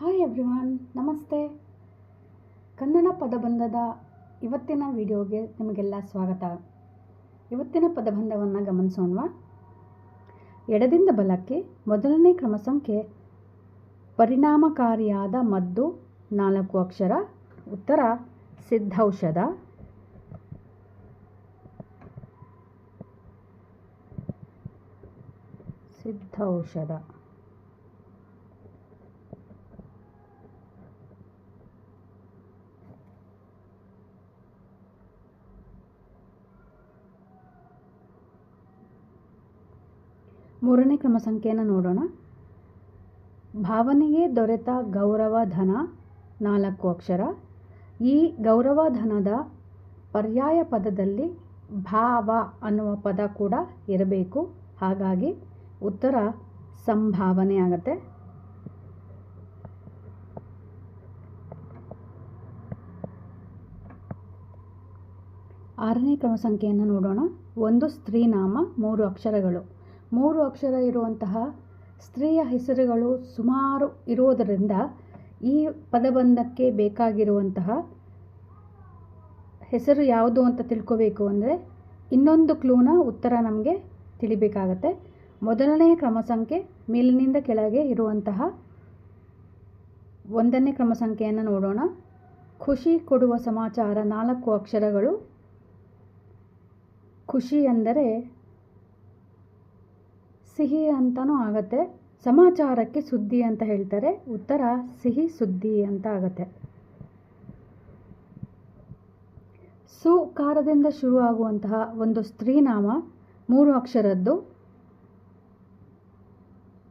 Hi everyone ನಮಸ್ತೆ. ಕನ್ನಡ ಪದಬಂಧದ ಇವತ್ತಿನ ವಿಡಿಯೋಗೆ ನಿಮಗೆಲ್ಲ ಸ್ವಾಗತ. ಇವತ್ತಿನ ಪದಬಂಧವನ್ನು ಗಮನಿಸೋಣ ಎಡದಿಂದ ಬಲಕ್ಕೆ ಮೊದಲನೇ ಕ್ರಮ ಸಂಖ್ಯೆ ಪರಿಣಾಮಕಾರಿಯಾದ ಮದ್ದು ನಾಲ್ಕು ಅಕ್ಷರ, ಉತ್ತರ ಸಿದ್ಧೌಷಧ ಸಿದ್ಧೌಷಧ ಮೂರನೇ ಕ್ರಮ ಸಂಖ್ಯೆಯನ್ನು ನೋಡೋಣ. ಭಾವನೆಗೆ ದೊರೆತ ಗೌರವ ಧನ ನಾಲ್ಕು ಅಕ್ಷರ. ಈ ಗೌರವ ಧನದ ಪರ್ಯಾಯ ಪದದಲ್ಲಿ ಭಾವ ಅನ್ನುವ ಪದ ಕೂಡ ಇರಬೇಕು. ಹಾಗಾಗಿ ಉತ್ತರ ಸಂಭಾವನೆ ಆಗತ್ತೆ. ಆರನೇ ಕ್ರಮ ಸಂಖ್ಯೆಯನ್ನು ನೋಡೋಣ. ಒಂದು ಸ್ತ್ರೀನಾಮ, ಮೂರು ಅಕ್ಷರಗಳು. ಮೂರು ಅಕ್ಷರ ಇರುವಂತಹ ಸ್ತ್ರೀಯ ಹೆಸರುಗಳು ಸುಮಾರು ಇರೋದರಿಂದ ಈ ಪದಬಂಧಕ್ಕೆ ಬೇಕಾಗಿರುವಂತಹ ಹೆಸರು ಯಾವುದು ಅಂತ ತಿಳ್ಕೋಬೇಕು ಅಂದರೆ ಇನ್ನೊಂದು ಕ್ಲೂನ ಉತ್ತರ ನಮಗೆ ತಿಳಿಬೇಕಾಗತ್ತೆ. ಮೊದಲನೇ ಕ್ರಮ ಸಂಖ್ಯೆ ಮೇಲಿನಿಂದ ಕೆಳಗೆ ಇರುವಂತಹ ಒಂದನೇ ಕ್ರಮ ಸಂಖ್ಯೆಯನ್ನು ನೋಡೋಣ. ಖುಷಿ ಕೊಡುವ ಸಮಾಚಾರ ನಾಲ್ಕು ಅಕ್ಷರಗಳು. ಖುಷಿ ಅಂದರೆ ಸಿಹಿ ಅಂತಲೂ ಆಗತ್ತೆ. ಸಮಾಚಾರಕ್ಕೆ ಸುದ್ದಿ ಅಂತ ಹೇಳ್ತಾರೆ. ಉತ್ತರ, ಸಿಹಿ ಸುದ್ದಿ ಅಂತ ಆಗತ್ತೆ. ಸುಕಾರದಿಂದ ಶುರುವಾಗುವಂತಹ ಒಂದು ಸ್ತ್ರೀನಾಮ, ಮೂರು ಅಕ್ಷರದ್ದು.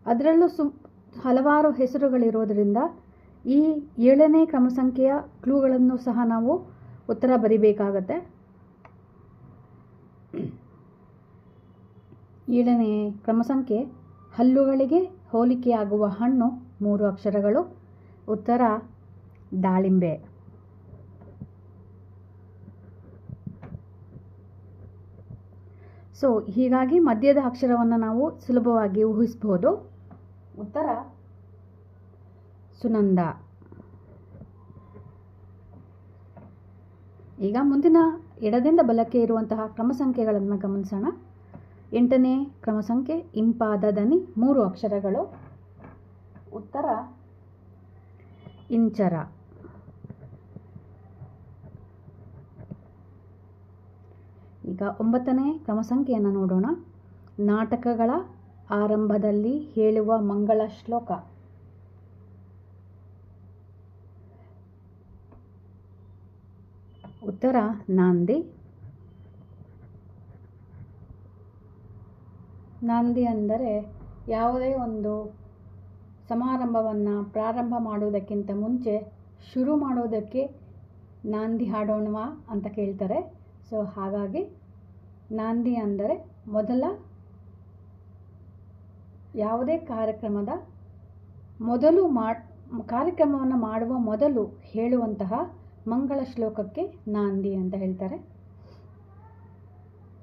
ಅದರಲ್ಲೂ ಸು, ಹಲವಾರು ಹೆಸರುಗಳಿರೋದರಿಂದ ಈ ಏಳನೇ ಕ್ರಮ ಸಂಖ್ಯೆಯ ಕ್ಲೂಗಳನ್ನು ಸಹ ನಾವು ಉತ್ತರ ಬರಿಬೇಕಾಗತ್ತೆ. ಏಳನೇ ಕ್ರಮ ಸಂಖ್ಯೆ ಹಲ್ಲುಗಳಿಗೆ ಹೋಲಿಕೆಯಾಗುವ ಹಣ್ಣು ಮೂರು ಅಕ್ಷರಗಳು, ಉತ್ತರ ದಾಳಿಂಬೆ. ಸೊ ಹೀಗಾಗಿ ಮಧ್ಯದ ಅಕ್ಷರವನ್ನು ನಾವು ಸುಲಭವಾಗಿ ಊಹಿಸಬಹುದು. ಉತ್ತರ ಸುನಂದ. ಈಗ ಮುಂದಿನ ಎಡದಿಂದ ಬಲಕ್ಕೆ ಇರುವಂತಹ ಕ್ರಮ ಸಂಖ್ಯೆಗಳನ್ನು ಗಮನಿಸೋಣ. ಎಂಟನೇ ಕ್ರಮ ಸಂಖ್ಯೆ ಇಂಪಾದ ದನಿ ಮೂರು ಅಕ್ಷರಗಳು. ಉತ್ತರ. ಇಂಚರ. ಈಗ ಒಂಬತ್ತನೇ ಕ್ರಮ ಸಂಖ್ಯೆಯನ್ನು ನೋಡೋಣ. ನಾಟಕಗಳ ಆರಂಭದಲ್ಲಿ ಹೇಳುವ ಮಂಗಳ ಶ್ಲೋಕ. ಉತ್ತರ, ನಾಂದಿ. ನಾಂದಿ ಅಂದರೆ ಯಾವುದೇ ಒಂದು ಸಮಾರಂಭವನ್ನು ಪ್ರಾರಂಭ ಮಾಡುವುದಕ್ಕಿಂತ ಮುಂಚೆ ಶುರು ಮಾಡೋದಕ್ಕೆ ನಾಂದಿ ಹಾಡೋಣವಾ ಅಂತ ಕೇಳ್ತಾರೆ. ಸೊ, ಹಾಗಾಗಿ ನಾಂದಿ ಅಂದರೆ ಮೊದಲ ಯಾವುದೇ ಕಾರ್ಯಕ್ರಮದ ಮೊದಲು ಮಾಡ್ ಕಾರ್ಯಕ್ರಮವನ್ನು ಮಾಡುವ ಮೊದಲು ಹೇಳುವಂತಹ ಮಂಗಳ ಶ್ಲೋಕಕ್ಕೆ ನಾಂದಿ ಅಂತ ಹೇಳ್ತಾರೆ.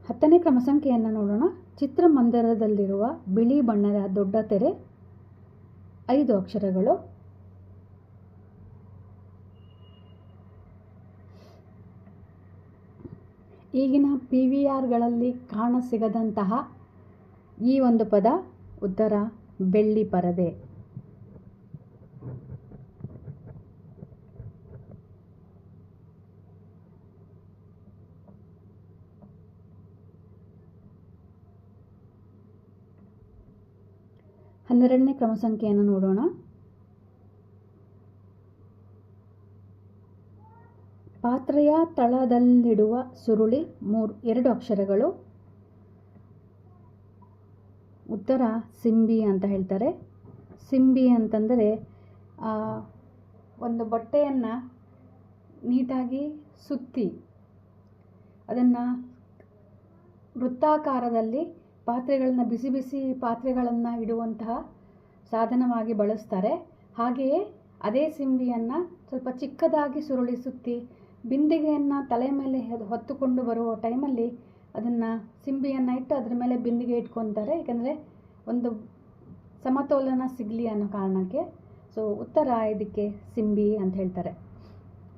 ಹತ್ತನೇ ಕ್ರಮ ಸಂಖ್ಯೆಯನ್ನು ನೋಡೋಣ. ಚಿತ್ರಮಂದಿರದಲ್ಲಿರುವ ಬಿಳಿ ಬಣ್ಣದ ದೊಡ್ಡ ತೆರೆ, ಐದು ಅಕ್ಷರಗಳು. ಈಗಿನ ಪಿ ವಿ ಆರ್ಗಳಲ್ಲಿ ಕಾಣಸಿಗದಂತಹ ಈ ಒಂದು ಪದ ಉತ್ತರ, ಬೆಳ್ಳಿ ಪರದೆ. ಹನ್ನೆರಡನೇ ಕ್ರಮ ಸಂಖ್ಯೆಯನ್ನು ನೋಡೋಣ. ಪಾತ್ರೆಯ ತಳದಲ್ಲಿಡುವ ಸುರುಳಿ ಮೂರು, ಎರಡು ಅಕ್ಷರಗಳು. ಉತ್ತರ ಸಿಂಬಿ ಅಂತ ಹೇಳ್ತಾರೆ. ಸಿಂಬಿ ಅಂತಂದರೆ ಒಂದು ಬಟ್ಟೆಯನ್ನು ನೀಟಾಗಿ ಸುತ್ತಿ, ಅದನ್ನು ವೃತ್ತಾಕಾರದಲ್ಲಿ ಪಾತ್ರೆಗಳನ್ನು, ಬಿಸಿ ಬಿಸಿ ಪಾತ್ರೆಗಳನ್ನು ಇಡುವಂತಹ ಸಾಧನವಾಗಿ ಬಳಸ್ತಾರೆ. ಹಾಗೆಯೇ ಅದೇ ಸಿಂಬಿಯನ್ನು ಸ್ವಲ್ಪ ಚಿಕ್ಕದಾಗಿ ಸುರುಳಿ ಸುತ್ತಿ ಬಿಂದಿಗೆಯನ್ನು ತಲೆ ಮೇಲೆ ಹೊತ್ತುಕೊಂಡು ಬರುವ ಟೈಮಲ್ಲಿ ಅದನ್ನು ಸಿಂಬಿಯನ್ನು ಇಟ್ಟು ಅದ್ರ ಮೇಲೆ ಬಿಂದಿಗೆ ಇಟ್ಕೊತಾರೆ. ಏಕೆಂದರೆ ಒಂದು ಸಮತೋಲನ ಸಿಗಲಿ ಅನ್ನೋ ಕಾರಣಕ್ಕೆ. ಸೊ, ಉತ್ತರ ಇದಕ್ಕೆ ಸಿಂಬಿ ಅಂತ ಹೇಳ್ತಾರೆ.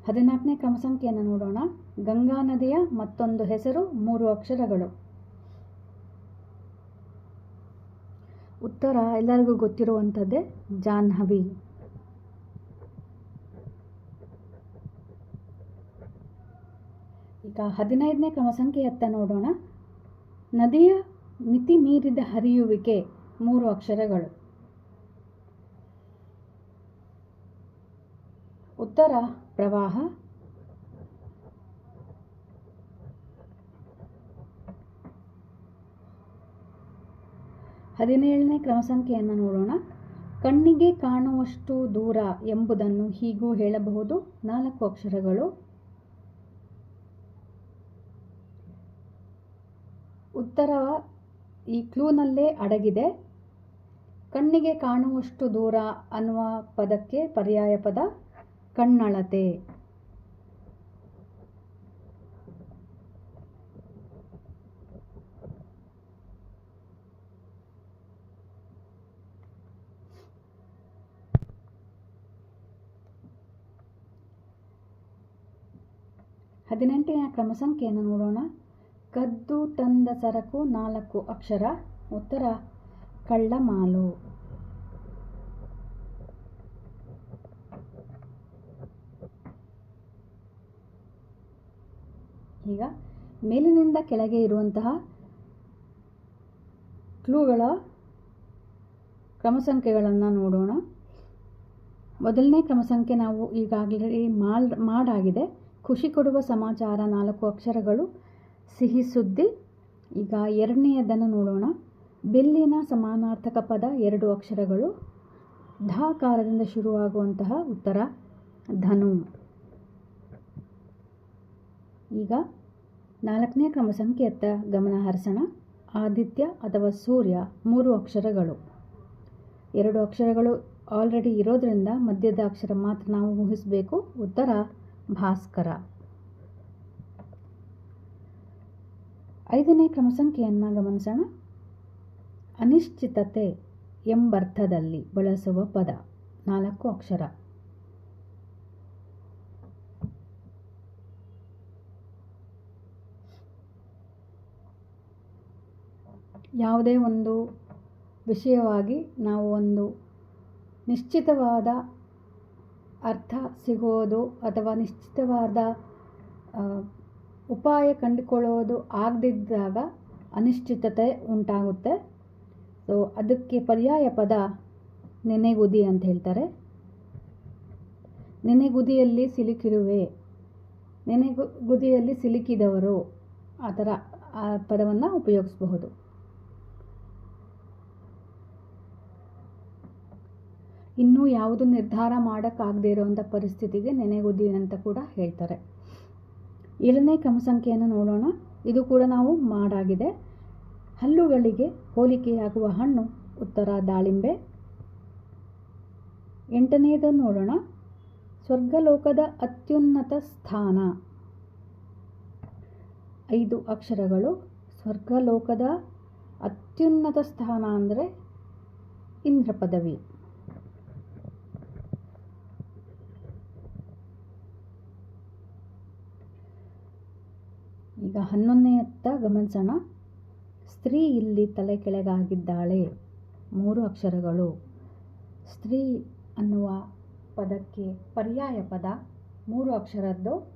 ಹದಿನಾಲ್ಕನೇ ಕ್ರಮ ಸಂಖ್ಯೆಯನ್ನು ನೋಡೋಣ. ಗಂಗಾ ನದಿಯ ಮತ್ತೊಂದು ಹೆಸರು ಮೂರು ಅಕ್ಷರಗಳು. ಉತ್ತರ ಎಲ್ಲರಿಗೂ ಗೊತ್ತಿರುವಂಥದ್ದೇ ಜಾಹ್ನವಿ. ಈಗ ಹದಿನೈದನೇ ಕ್ರಮ ಸಂಖ್ಯೆಯತ್ತ ನೋಡೋಣ. ನದಿಯ ಮಿತಿ ಮೀರಿದ ಹರಿಯುವಿಕೆ ಮೂರು ಅಕ್ಷರಗಳು. ಉತ್ತರ ಪ್ರವಾಹ ಹದಿನೇಳನೇ ಕ್ರಮ ಸಂಖ್ಯೆಯನ್ನು ನೋಡೋಣ. ಕಣ್ಣಿಗೆ ಕಾಣುವಷ್ಟು ದೂರ ಎಂಬುದನ್ನು ಹೀಗೂ ಹೇಳಬಹುದು. ನಾಲ್ಕು ಅಕ್ಷರಗಳು. ಉತ್ತರ ಈ ಕ್ಲೂನಲ್ಲೇ ಅಡಗಿದೆ. ಕಣ್ಣಿಗೆ ಕಾಣುವಷ್ಟು ದೂರ ಅನ್ನುವ ಪದಕ್ಕೆ ಪರ್ಯಾಯ ಪದ ಕಣ್ಣಳತೆ. ಹದಿನೆಂಟನೆಯ ಕ್ರಮ ಸಂಖ್ಯೆಯನ್ನು ನೋಡೋಣ. ಕದ್ದು ತಂದ ಸರಕು ನಾಲ್ಕು ಅಕ್ಷರ. ಉತ್ತರ, ಕಳ್ಳಮಾಲು. ಈಗ ಮೇಲಿನಿಂದ ಕೆಳಗೆ ಇರುವಂತಹ ಕ್ಲೂಗಳ ಕ್ರಮಸಂಖ್ಯೆಗಳನ್ನು ನೋಡೋಣ. ಮೊದಲನೇ ಕ್ರಮಸಂಖ್ಯೆ ನಾವು ಈಗಾಗಲೇ ಮಾಲ್ ಮಾಡಾಗಿದೆ. ಖುಷಿ ಕೊಡುವ ಸಮಾಚಾರ ನಾಲ್ಕು ಅಕ್ಷರಗಳು. ಸಿಹಿ ಸುದ್ದಿ. ಈಗ ಎರಡನೆಯದನ್ನು ನೋಡೋಣ. ಬೆಲ್ಲಿನ ಸಮಾನಾರ್ಥಕ ಪದ ಎರಡು ಅಕ್ಷರಗಳು. ಧಾಕಾರದಿಂದ ಶುರುವಾಗುವಂತಹ ಉತ್ತರ ಧನು. ಈಗ ನಾಲ್ಕನೇ ಕ್ರಮ ಸಂಖ್ಯೆಯತ್ತ ಗಮನ ಹರಿಸೋಣ. ಆದಿತ್ಯ ಅಥವಾ ಸೂರ್ಯ ಮೂರು ಅಕ್ಷರಗಳು. ಎರಡು ಅಕ್ಷರಗಳು ಆಲ್ರೆಡಿ ಇರೋದರಿಂದ ಮಧ್ಯದ ಅಕ್ಷರ ಮಾತ್ರ ನಾವು ಊಹಿಸಬೇಕು. ಉತ್ತರ ಭಾಸ್ಕರ. ಐದನೇ ಕ್ರಮ ಸಂಖ್ಯೆಯನ್ನು ಗಮನಿಸೋಣ. ಅನಿಶ್ಚಿತತೆ ಎಂಬರ್ಥದಲ್ಲಿ ಬಳಸುವ ಪದ. ನಾಲ್ಕು ಅಕ್ಷರ. ಯಾವುದೇ ಒಂದು ವಿಷಯವಾಗಿ ನಾವು ಒಂದು ನಿಶ್ಚಿತವಾದ ಅರ್ಥ ಸಿಗೋದು ಅಥವಾ ನಿಶ್ಚಿತವಾದ ಉಪಾಯ ಕಂಡುಕೊಳ್ಳೋದು ಆಗದಿದ್ದಾಗ ಅನಿಶ್ಚಿತತೆ ಉಂಟಾಗುತ್ತೆ. ಸೊ ಅದಕ್ಕೆ ಪರ್ಯಾಯ ಪದ ನೆನೆಗುದಿ ಅಂತ ಹೇಳ್ತಾರೆ. ನೆನೆಗುದಿಯಲ್ಲಿ ಸಿಲುಕಿರುವೆ. ನೆನೆಗು ಗುದಿಯಲ್ಲಿ ಸಿಲುಕಿದವರು, ಆ ಥರ ಆ ಪದವನ್ನು ಉಪಯೋಗಿಸಬಹುದು. ಇನ್ನೂ ಯಾವುದು ನಿರ್ಧಾರ ಮಾಡೋಕ್ಕಾಗದೇ ಇರೋವಂಥ ಪರಿಸ್ಥಿತಿಗೆ ನೆನೆಗುದಿ ಅಂತ ಕೂಡ ಹೇಳ್ತಾರೆ. ಏಳನೇ ಕ್ರಮ ಸಂಖ್ಯೆಯನ್ನು ನೋಡೋಣ. ಇದು ಕೂಡ ನಾವು ಮಾಡಾಗಿದೆ. ಹಲ್ಲುಗಳಿಗೆ ಹೋಲಿಕೆಯಾಗುವ ಹಣ್ಣು ಉತ್ತರ ದಾಳಿಂಬೆ. ಎಂಟನೆಯದನ್ನು ನೋಡೋಣ. ಸ್ವರ್ಗಲೋಕದ ಅತ್ಯುನ್ನತ ಸ್ಥಾನ. ಐದು ಅಕ್ಷರಗಳು. ಸ್ವರ್ಗಲೋಕದ ಅತ್ಯುನ್ನತ ಸ್ಥಾನ ಅಂದರೆ ಇಂದ್ರ ಪದವಿ ಈಗ ಹನ್ನೊಂದನೆಯತ್ತ ಗಮನಿಸೋಣ. ಸ್ತ್ರೀ ಇಲ್ಲಿ ತಲೆ ಕೆಳಗಾಗಿದ್ದಾಳೆ. ಮೂರು ಅಕ್ಷರಗಳು. ಸ್ತ್ರೀ ಅನ್ನುವ ಪದಕ್ಕೆ ಪರ್ಯಾಯ ಪದ. ಮೂರು ಅಕ್ಷರದ್ದು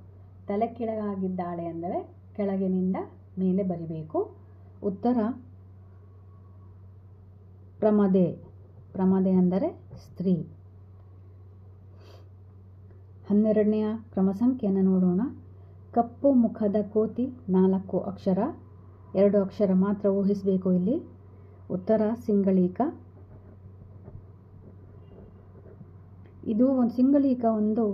ತಲೆ ಕೆಳಗಾಗಿದ್ದಾಳೆ ಅಂದರೆ ಕೆಳಗಿನಿಂದ ಮೇಲೆ ಬರಿಬೇಕು. ಉತ್ತರ. ಪ್ರಮದೆ. ಪ್ರಮದೆ ಅಂದರೆ ಸ್ತ್ರೀ. ಹನ್ನೆರಡನೆಯ ಕ್ರಮ ಸಂಖ್ಯೆಯನ್ನು ನೋಡೋಣ. ಕಪ್ಪು ಮುಖದ ಕೋತಿ ನಾಲ್ಕು ಅಕ್ಷರ, ಎರಡು ಅಕ್ಷರ ಮಾತ್ರ ಊಹಿಸಬೇಕು ಇಲ್ಲಿ. ಉತ್ತರ ಸಿಂಗಳೀಕ. ಇದು ಒಂದು ಸಿಂಗಳೀಕ ಒಂದು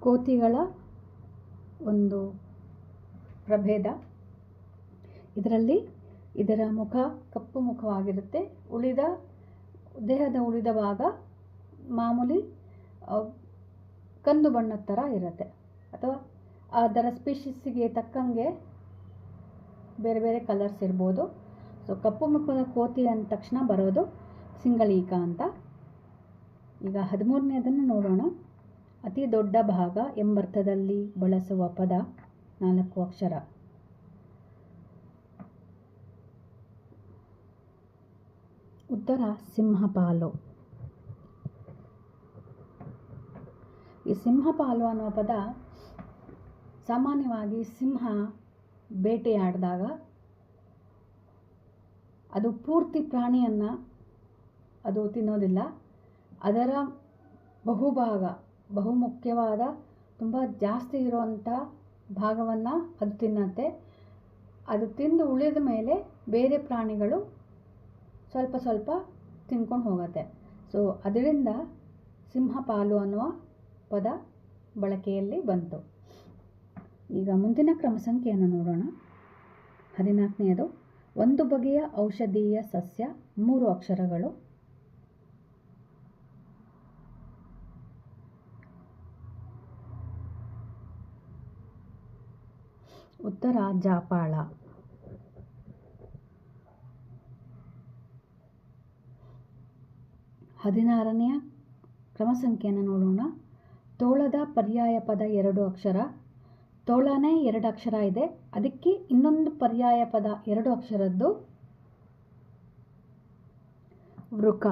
ಕೋತಿಗಳ ಒಂದು ಪ್ರಭೇದ. ಇದರಲ್ಲಿ ಇದರ ಮುಖ ಕಪ್ಪು ಮುಖವಾಗಿರುತ್ತೆ. ಉಳಿದ, ದೇಹದ ಉಳಿದ ಭಾಗ ಮಾಮೂಲಿ ಕಂದು ಬಣ್ಣದ ಥರ ಇರುತ್ತೆ. ಅಥವಾ ಅದರ ಸ್ಪೀಷಿಸ್ಗೆ ತಕ್ಕಂಗೆ ಬೇರೆ ಬೇರೆ ಕಲರ್ಸ್ ಇರ್ಬೋದು. ಸೊ ಕಪ್ಪು ಮುಖದ ಕೋತಿ ಅಂದ ತಕ್ಷಣ ಬರೋದು ಸಿಂಗಳೀಕ ಅಂತ. ಈಗ ಹದಿಮೂರನೇದನ್ನು ನೋಡೋಣ. ಅತಿ ದೊಡ್ಡ ಭಾಗ ಎಂಬರ್ಥದಲ್ಲಿ ಬಳಸುವ ಪದ ನಾಲ್ಕು ಅಕ್ಷರ. ಉತ್ತರ ಸಿಂಹಪಾಲು. ಈ ಸಿಂಹಪಾಲು ಅನ್ನುವ ಪದ ಸಾಮಾನ್ಯವಾಗಿ ಸಿಂಹ ಬೇಟೆಯಾಡಿದಾಗ ಅದು ಪೂರ್ತಿ ಪ್ರಾಣಿಯನ್ನು ಅದು ತಿನ್ನೋದಿಲ್ಲ. ಅದರ ಬಹುಭಾಗ, ಬಹುಮುಖ್ಯವಾದ, ತುಂಬ ಜಾಸ್ತಿ ಇರುವಂಥ ಭಾಗವನ್ನು ಅದು ತಿನ್ನತ್ತೆ. ಅದು ತಿಂದು ಉಳಿದ ಮೇಲೆ ಬೇರೆ ಪ್ರಾಣಿಗಳು ಸ್ವಲ್ಪ ಸ್ವಲ್ಪ ತಿನ್ಕೊಂಡು ಹೋಗುತ್ತೆ. ಸೊ ಅದರಿಂದ ಸಿಂಹಪಾಲು ಅನ್ನುವ ಪದ ಬಳಕೆಯಲ್ಲಿ ಬಂತು. ಈಗ ಮುಂದಿನ ಕ್ರಮ ಸಂಖ್ಯೆಯನ್ನು ನೋಡೋಣ. ಹದಿನಾಲ್ಕನೆಯದು, ಒಂದು ಬಗೆಯ ಔಷಧೀಯ ಸಸ್ಯ, ಮೂರು ಅಕ್ಷರಗಳು. ಉತ್ತರ, ಜಾಪಾಳ. ಹದಿನಾರನೆಯ ಕ್ರಮ ಸಂಖ್ಯೆಯನ್ನು ನೋಡೋಣ. ತೋಳದ ಪರ್ಯಾಯ ಪದ ಎರಡು ಅಕ್ಷರ. ತೋಳನೇ ಎರಡು ಅಕ್ಷರ ಇದೆ. ಅದಕ್ಕೆ ಇನ್ನೊಂದು ಪರ್ಯಾಯ ಪದ ಎರಡು ಅಕ್ಷರದ್ದು. ವೃಕ.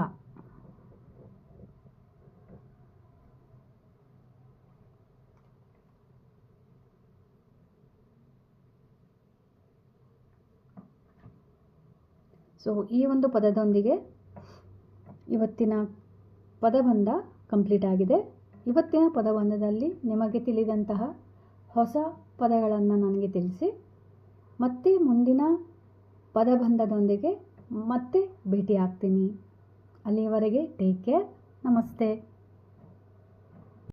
ಸೊ ಈ ಒಂದು ಪದದೊಂದಿಗೆ ಇವತ್ತಿನ ಪದಬಂಧ ಕಂಪ್ಲೀಟ್ ಆಗಿದೆ. ಇವತ್ತಿನ ಪದಬಂಧದಲ್ಲಿ ನಿಮಗೆ ತಿಳಿದಂತಹ ಹೊಸ ಪದಗಳನ್ನು ನನಗೆ ತಿಳಿಸಿ, ಮತ್ತೆ ಮುಂದಿನ ಪದಬಂಧದೊಂದಿಗೆ ಮತ್ತೆ ಭೇಟಿ ಆಗ್ತೀನಿ ಅಲ್ಲಿಯವರೆಗೆ ಟೇಕ್ ಕೇರ್ ನಮಸ್ತೆ.